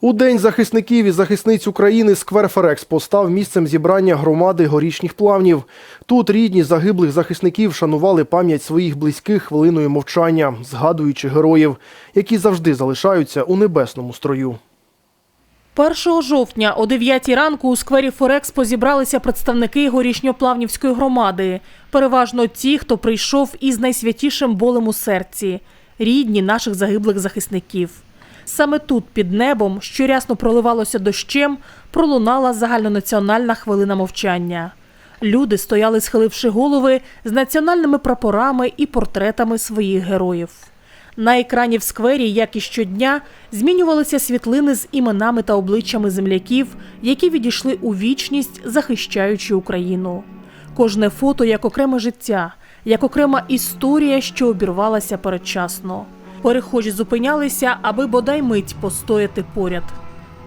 У День захисників і захисниць України сквер Ферекспо став місцем зібрання громади горішніх плавнів. Тут рідні загиблих захисників шанували пам'ять своїх близьких хвилиною мовчання, згадуючи героїв, які завжди залишаються у небесному строю. 1 жовтня о 9 ранку у сквері Форекспо зібралися представники горішньоплавнівської громади. Переважно ті, хто прийшов із найсвятішим болем у серці рідні наших загиблих захисників. Саме тут, під небом, що рясно проливалося дощем, пролунала загальнонаціональна хвилина мовчання. Люди стояли, схиливши голови з національними прапорами і портретами своїх героїв. На екрані в сквері, як і щодня, змінювалися світлини з іменами та обличчями земляків, які відійшли у вічність, захищаючи Україну. Кожне фото як окреме життя, як окрема історія, що обірвалася передчасно. Перехожі зупинялися, аби бодай мить постояти поряд.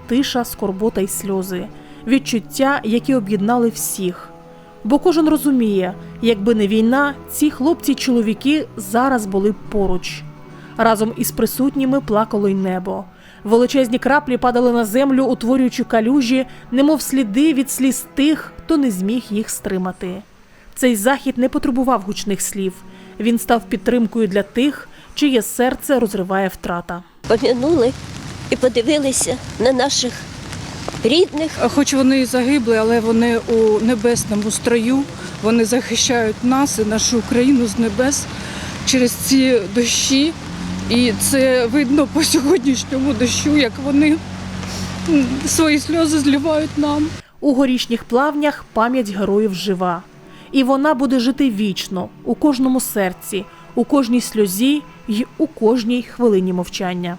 Тиша, скорбота й сльози, відчуття, які об'єднали всіх. Бо кожен розуміє, якби не війна, ці хлопці й чоловіки зараз були б поруч. Разом із присутніми плакало й небо. Величезні краплі падали на землю, утворюючи калюжі, немов сліди від сліз тих, хто не зміг їх стримати. Цей захід не потребував гучних слів. Він став підтримкою для тих, чиє серце розриває втрата. пом'янули і подивилися на наших рідних. Хоч вони і загибли, але вони у небесному строю. Вони захищають нас і нашу Україну з небес через ці дощі. І це видно по сьогоднішньому дощу, як вони свої сльози зливають нам. У горішніх плавнях пам'ять героїв жива. І вона буде жити вічно у кожному серці, у кожній сльозі й у кожній хвилині мовчання.